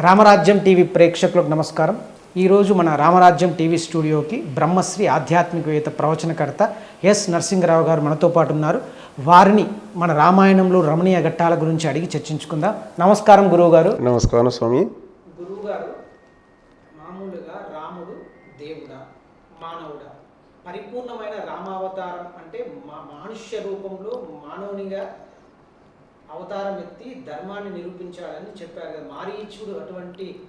రామరాజ్యం TV ప్రేక్షకులకు నమస్కారం. ఈరోజు మన రామరాజ్యం టీవీ స్టూడియోకి బ్రహ్మశ్రీ ఆధ్యాత్మికవేత్త ప్రవచనకర్త ఎస్ నరసింహరావు గారు మనతో పాటు ఉన్నారు. వారిని మన రామాయణంలో రమణీయ ఘట్టాల గురించి అడిగి చర్చించుకుందాం. నమస్కారం గురువు గారు నమస్కారం స్వామి. గురువు గారు మామూలుగా రాముడు దేవుడా మానవుడా? పరిపూర్ణమైన రామావతారం అంటే మా మానుష్య రూపంలో మానవునిగా అవతారం ఎత్తి ధర్మాన్ని నిరూపించాడని చెప్పారు కదా. మారీచుడు అటువంటి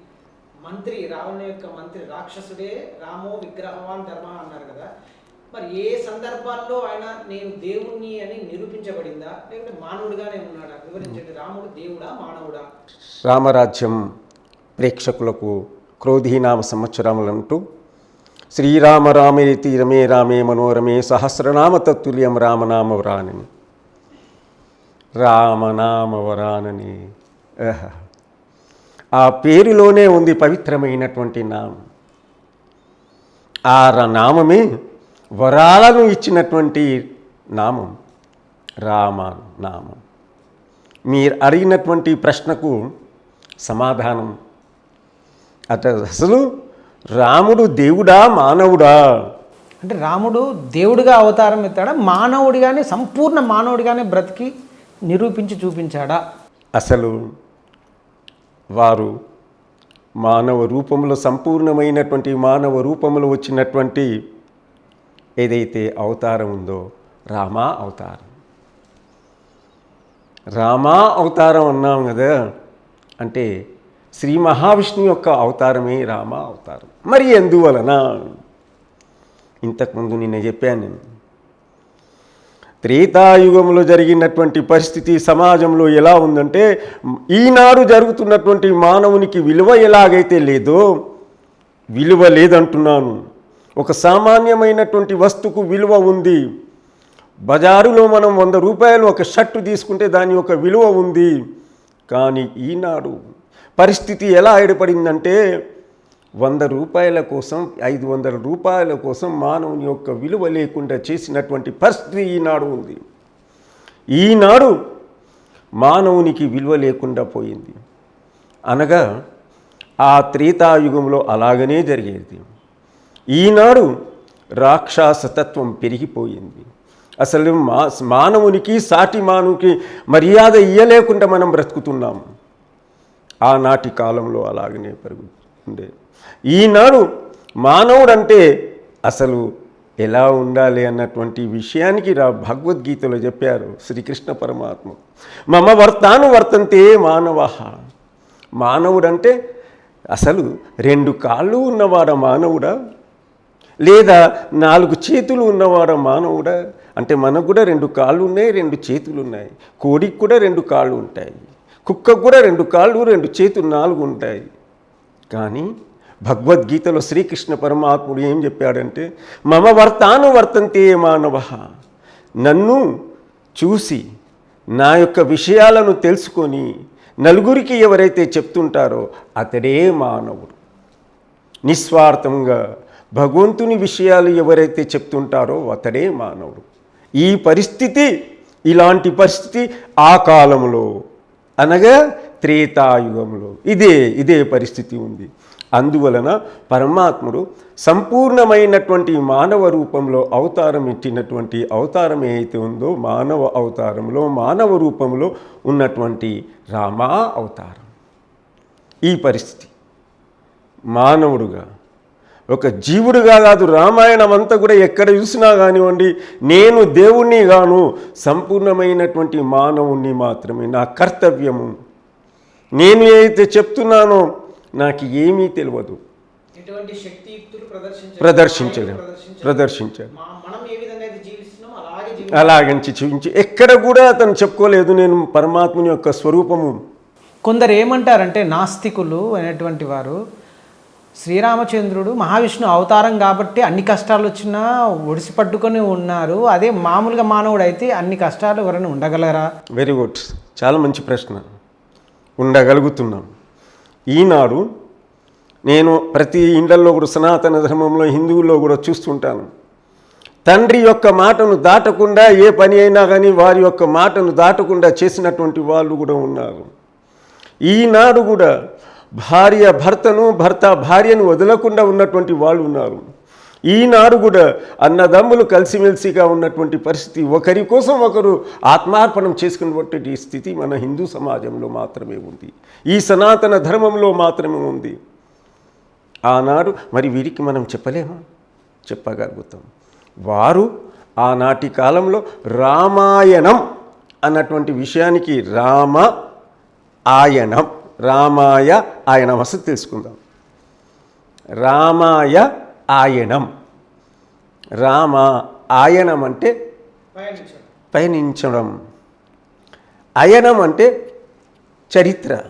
మంత్రి రావణ యొక్క మంత్రి రాక్షసుడే రామో విగ్రహవాన్ ధర్మ అన్నారు కదా. మరి ఏ సందర్భాల్లో ఆయన నేను దేవుణ్ణి అని నిరూపించబడిందా? లేకుంటే మానవుడిగానే ఉన్నాడా? వివరించండి. రాముడు దేవుడా మానవుడా? రామరాజ్యం ప్రేక్షకులకు క్రోధీనామ సంవత్సరములంటూ శ్రీరామ రామే రమే రామే మనోరమే సహస్రనామ తత్తుల్యం రామనామ వరానని. రామనామ వరానని. ఆహా. ఆ పేరులోనే ఉంది పవిత్రమైనటువంటి నామం. ఆ ర- నామమే వరాలను ఇచ్చినటువంటి నామం. రామ నామం. మీరు అడిగినటువంటి ప్రశ్నకు సమాధానం. అట అసలు రాముడు దేవుడా మానవుడా? అంటే రాముడు దేవుడిగా అవతారం ఎత్తాడా? మానవుడిగానే సంపూర్ణ మానవుడిగానే బ్రతికి నిరూపించి చూపించాడా? అసలు వారు మానవ రూపంలో సంపూర్ణమైనటువంటి మానవ రూపంలో వచ్చినటువంటి ఏదైతే అవతారం ఉందో రామా అవతారం. రామా అవతారం అన్నాం కదా అంటే శ్రీ మహావిష్ణు యొక్క అవతారమే రామ అవతారం. మరి ఎందువలన? ఇంతకుముందు నిన్న చెప్పాను నేను. త్రేతాయుగంలో జరిగినటువంటి పరిస్థితి సమాజంలో ఎలా ఉందంటే ఈనాడు జరుగుతున్నటువంటి మానవునికి విలువ ఎలాగైతే లేదో విలువ లేదంటున్నాను. ఒక సామాన్యమైనటువంటి వస్తువుకు విలువ ఉంది. బజారులో మనం వంద రూపాయలు ఒక షర్టు తీసుకుంటే దాని యొక్క విలువ ఉంది. కానీ ఈనాడు పరిస్థితి ఎలా ఏర్పడిందంటే వంద రూపాయల కోసం ఐదు వందల రూపాయల కోసం మానవుని యొక్క విలువ లేకుండా చేసినటువంటి పరిస్థితి ఈనాడు ఉంది. ఈనాడు మానవునికి విలువ లేకుండా పోయింది. అనగా ఆ త్రేతాయుగంలో అలాగనే జరిగేది. ఈనాడు రాక్షసతత్వం పెరిగిపోయింది. అసలు మా మానవునికి సాటి మానవునికి మర్యాద ఇయ్యలేకుండా మనం బ్రతుకుతున్నాము ఆనాటి కాలంలో అలాగనే పెరుగుతుండే. ఈనాడు మానవుడంటే అసలు ఎలా ఉండాలి అన్నటువంటి విషయానికి రా భగవద్గీతలో చెప్పారు శ్రీకృష్ణ పరమాత్మ. మమ వర్తాను వర్తంతే మానవ. మానవుడంటే అసలు రెండు కాళ్ళు ఉన్నవాడ మానవుడా లేదా నాలుగు చేతులు ఉన్నవాడ మానవుడా? అంటే మనకు కూడా రెండు కాళ్ళు ఉన్నాయి రెండు చేతులు ఉన్నాయి. కోడికి కూడా రెండు కాళ్ళు ఉంటాయి. కుక్కకు కూడా రెండు కాళ్ళు రెండు చేతులు నాలుగు ఉంటాయి. కానీ భగవద్గీతలో శ్రీకృష్ణ పరమాత్ముడు ఏం చెప్పాడంటే మమ వర్తాను వర్తంతే మానవ. నన్ను చూసి నా యొక్క విషయాలను తెలుసుకొని నలుగురికి ఎవరైతే చెప్తుంటారో అతడే మానవుడు. నిస్వార్థంగా భగవంతుని విషయాలు ఎవరైతే చెప్తుంటారో అతడే మానవుడు. ఈ పరిస్థితి ఇలాంటి పరిస్థితి ఆ కాలంలో అనగా త్రేతాయుగంలో. ఇదే ఇదే పరిస్థితి ఉంది. అందువలన పరమాత్ముడు సంపూర్ణమైనటువంటి మానవ రూపంలో అవతారం ఇచ్చినటువంటి అవతారం ఏదైతే ఉందో మానవ అవతారంలో మానవ రూపంలో ఉన్నటువంటి రామా అవతారం. ఈ పరిస్థితి. మానవుడుగా. ఒక జీవుడుగా కాదు రామాయణం అంతా కూడా ఎక్కడ చూసినా కానివ్వండి నేను దేవుణ్ణి గాను సంపూర్ణమైనటువంటి మానవుణ్ణి మాత్రమే నా కర్తవ్యము. నేను ఏదైతే చెప్తున్నానో నాకు ఏమీ తెలియదు. ప్రదర్శించలేము ప్రదర్శించాడు మా- మనం ఏ విధంగా అయితే జీవిస్తున్నామో అలాగే జీవి అలాగంచి చూపించి ఎక్కడ కూడా అతను చెప్పుకోలేదు నేను పరమాత్ముని యొక్క స్వరూపము. కొందరు ఏమంటారంటే నాస్తికులు అనేటువంటి వారు శ్రీరామచంద్రుడు మహావిష్ణు అవతారం కాబట్టి అన్ని కష్టాలు వచ్చినా ఒడిసి పట్టుకొని ఉన్నారు. అదే మామూలుగా మానవుడు అయితే అన్ని కష్టాలు ఎవరైనా ఉండగలరా? వెరీ గుడ్ చాలా మంచి ప్రశ్న. ఉండగలుగుతున్నాం. ఈనాడు నేను ప్రతి ఇండ్లలో కూడా సనాతన ధర్మంలో హిందువుల్లో కూడా చూస్తుంటాను. తండ్రి యొక్క మాటను దాటకుండా ఏ పని అయినా కానీ వారి యొక్క మాటను దాటకుండా చేసినటువంటి వాళ్ళు కూడా ఉన్నారు. ఈనాడు కూడా భార్య భర్తను భర్త భార్యను వదలకుండా ఉన్నటువంటి వాళ్ళు ఉన్నారు. ఈనాడు కూడా అన్నదమ్ములు కలిసిమెలిసిగా ఉన్నటువంటి పరిస్థితి. ఒకరి కోసం ఒకరు ఆత్మార్పణం చేసుకున్నటువంటి స్థితి మన హిందూ సమాజంలో మాత్రమే ఉంది. ఈ సనాతన ధర్మంలో మాత్రమే ఉంది. ఆనాడు మరి వీరికి మనం చెప్పలేము? చెప్పగలుగుతాం. వారు ఆనాటి కాలంలో రామాయణం అన్నటువంటి విషయానికి రామ ఆయనం రామాయ ఆయనం అసలు తెలుసుకుందాం. రామాయ ఆయనం. రామ ఆయనం అంటే పయనించడం. అయనం అంటే చరిత్ర.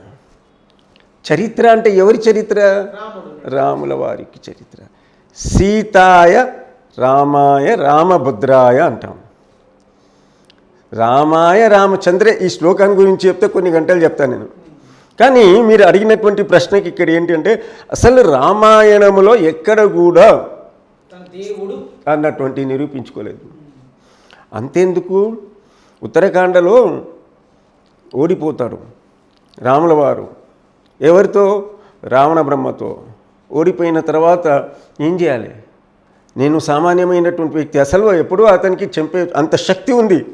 చరిత్ర అంటే ఎవరి చరిత్ర? రాముల వారికి చరిత్ర. సీతాయ రామాయ రామభద్రాయ అంటాం. రామాయ రామచంద్రే ఈ శ్లోకాన్ని గురించి చెప్తే కొన్ని గంటలు చెప్తాను నేను. కానీ మీరు అడిగినటువంటి ప్రశ్నకి ఇక్కడ ఏంటంటే అసలు రామాయణములో ఎక్కడ కూడా దేవుడు అన్నటువంటి నిరూపించుకోలేదు. అంతేందుకు? ఉత్తరాఖండలో ఓడిపోతాడు రాముల వారు. ఎవరితో? రావణ బ్రహ్మతో. ఓడిపోయిన తర్వాత ఏం చేయాలి? నేను సామాన్యమైనటువంటి వ్యక్తి. అసలు ఎప్పుడూ అతనికి చంపే అంత శక్తి ఉంది.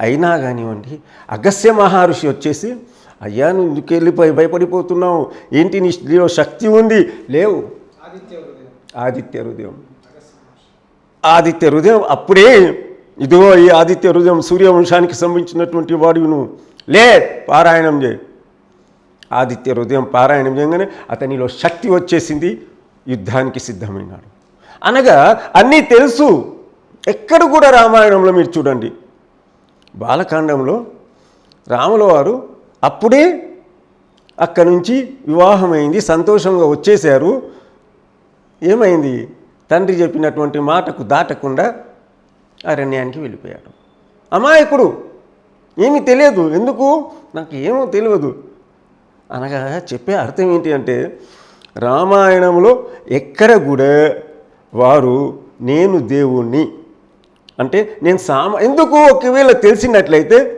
అయినా కానివ్వండి అగస్య మహర్షి వచ్చేసి అయ్యా నువ్వు ఎందుకు వెళ్ళిపోయి భయపడిపోతున్నావు? ఏంటి నీ నీలో శక్తి ఉంది? లేవు. ఆదిత్య హృదయం. ఆదిత్య హృదయం. ఆదిత్య హృదయం అప్పుడే ఇదిగో ఈ ఆదిత్య హృదయం సూర్యవంశానికి సంబంధించినటువంటి వాడు నువ్వు లే పారాయణం చేయి. ఆదిత్య హృదయం పారాయణం చేయగానే అతనిలో శక్తి వచ్చేసింది. యుద్ధానికి సిద్ధమైనాడు. అనగా అన్నీ తెలుసు. ఎక్కడ కూడా రామాయణంలో మీరు చూడండి. బాలకాండంలో రాముల వారు అప్పుడే అక్కడి నుంచి వివాహమైంది సంతోషంగా వచ్చేశారు. ఏమైంది? తండ్రి చెప్పినటువంటి మాటకు దాటకుండా అరణ్యానికి వెళ్ళిపోయాడు. అమాయకుడు. ఏమీ తెలియదు. ఎందుకు? నాకు ఏమో తెలియదు. అనగా చెప్పే అర్థం ఏంటి అంటే రామాయణంలో ఎక్కడ కూడా వారు నేను దేవుణ్ణి అంటే నేను సామ ఎందుకు? ఒకవేళ తెలిసినట్లయితే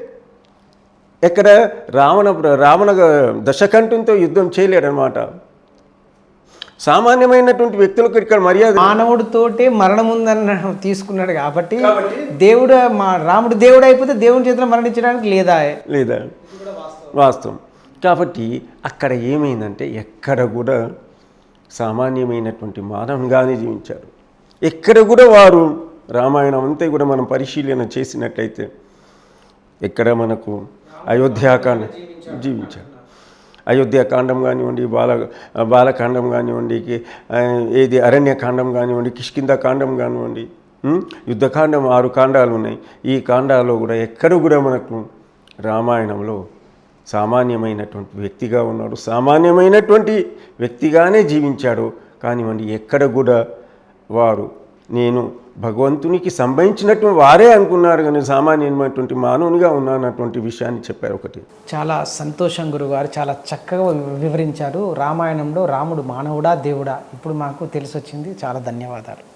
ఎక్కడ రావణ రావణ దశకంఠంతో యుద్ధం చేయలేడనమాట సామాన్యమైనటువంటి వ్యక్తులకు ఇక్కడ మర్యాద మానవుడితోటే మరణం ఉందని తీసుకున్నాడు కాబట్టి దేవుడు మా రాముడు దేవుడు అయిపోతే దేవుని చేతిలో మరణించడానికి లేదా? లేదా? వాస్తవం. కాబట్టి అక్కడ ఏమైందంటే ఎక్కడ కూడా సామాన్యమైనటువంటి మానవునిగానే జీవించారు. ఎక్కడ కూడా వారు రామాయణం అంతా కూడా మనం పరిశీలన చేసినట్లయితే ఎక్కడ మనకు అయోధ్యాకాండ జీవించాడు. అయోధ్యాకాండం కానివ్వండి బాల బాలకాండం కానివ్వండి ఏది అరణ్యకాండం కానివ్వండి కిష్కింద కాండం కానివ్వండి యుద్ధకాండం ఆరు కాండాలు ఉన్నాయి. ఈ కాండాల్లో కూడా ఎక్కడ కూడా మనకు రామాయణంలో సామాన్యమైనటువంటి వ్యక్తిగా ఉన్నాడు. సామాన్యమైనటువంటి వ్యక్తిగానే జీవించాడు. కానివ్వండి ఎక్కడ కూడా వారు నేను భగవంతునికి సంబంధించినటువంటి వారే అనుకున్నారు కానీ సామాన్యమైనటువంటి మానవునిగా ఉన్నానటువంటి విషయాన్ని చెప్పారు ఒకటి. చాలా సంతోషం గురుగారు చాలా చక్కగా వివరించారు. రామాయణంలో రాముడు మానవుడా దేవుడా? ఇప్పుడు మాకు తెలిసొచ్చింది. చాలా ధన్యవాదాలు.